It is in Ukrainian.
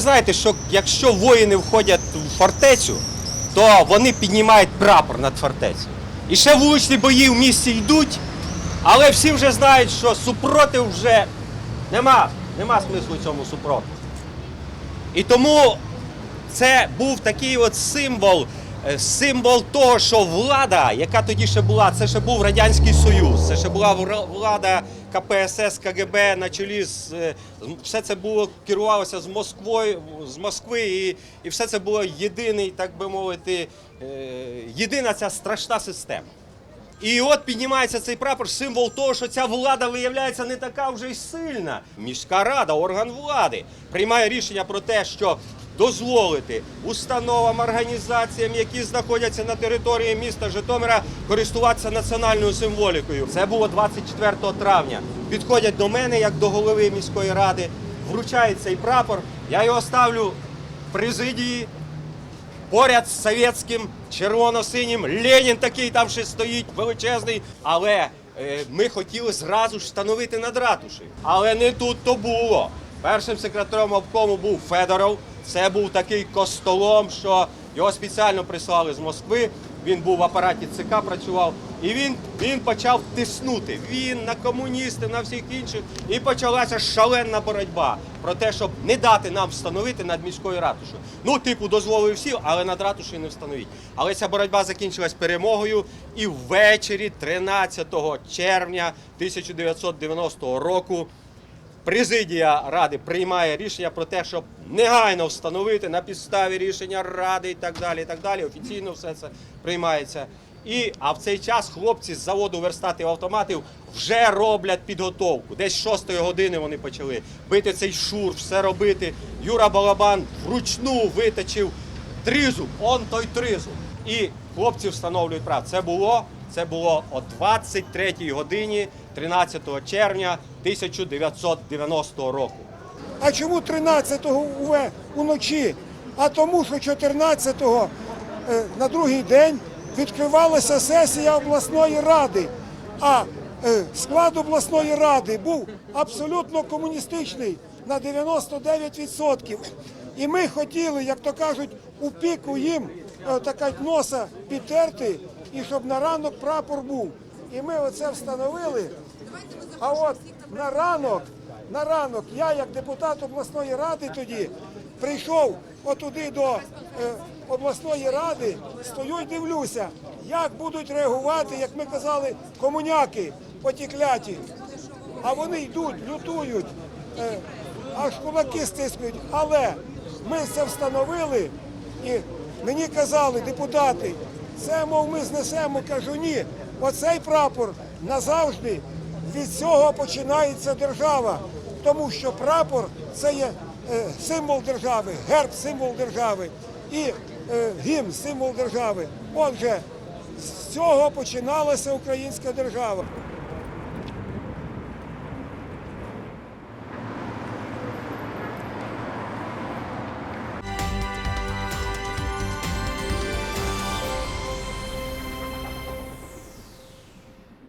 знаєте, що якщо воїни входять в фортецю, то вони піднімають прапор над фортецею. І ще вуличні бої в місті йдуть, але всі вже знають, що супротив вже нема, нема смислу цьому супротиву. І тому це був такий от символ, символ того, що влада, яка тоді ще була, це ще був Радянський Союз, це ще була влада КПСС, КГБ на чолі з е, все це було керувалося з Москвою, з Москви, і, і все це було єдиний, так би мовити, е, єдина ця страшна система. І от піднімається цей прапор, символ того, що ця влада виявляється не така вже й сильна. Міська рада, орган влади, приймає рішення про те, що дозволити установам, організаціям, які знаходяться на території міста Житомира, користуватися національною символікою. Це було 24 травня. Підходять до мене, як до голови міської ради, вручають цей прапор. Я його ставлю в президії. Поряд з совєтським червоно-синім Ленін такий там ще стоїть величезний. Але е, ми хотіли зразу ж встановити над ратушею. Але не тут то було. Першим секретарем обкому був Федоров. Це був такий костолом, що його спеціально прислали з Москви. Він був в апараті ЦК, працював, і він, він почав тиснути. Він на комуністів, на всіх інших. І почалася шаленна боротьба про те, щоб не дати нам встановити над міською ратушею. Ну, типу, дозволив всі, але над ратушею не встановіть. Але ця боротьба закінчилась перемогою, і ввечері 13 червня 1990 року Президія Ради приймає рішення про те, щоб негайно встановити на підставі рішення Ради і так далі. і так далі. Офіційно все це приймається. І, а в цей час хлопці з заводу верстатів автоматів вже роблять підготовку. Десь 6 години вони почали бити цей шур, все робити. Юра Балабан вручну виточив тризуб, он той тризуб. І хлопці встановлюють прав. Це було, це було о 23 годині 13 червня 1990 року. А чому 13-го уночі? А тому, що 14-го е, на другий день відкривалася сесія обласної ради. А е, склад обласної ради був абсолютно комуністичний на 99%. І ми хотіли, як то кажуть, у піку їм е, така носа підтерти, і щоб на ранок прапор був. І ми оце встановили. А от на ранок, на ранок, я як депутат обласної ради тоді прийшов отуди до е, обласної ради, стою й дивлюся, як будуть реагувати, як ми казали, комуняки потікляті. А вони йдуть, лютують, е, аж кулаки стискують. Але ми це встановили, і мені казали депутати, це мов ми знесемо. Кажу, ні, оцей прапор назавжди від цього починається держава, тому що прапор це є е, символ держави, герб символ держави і е, гімн символ держави. Отже, з цього починалася українська держава.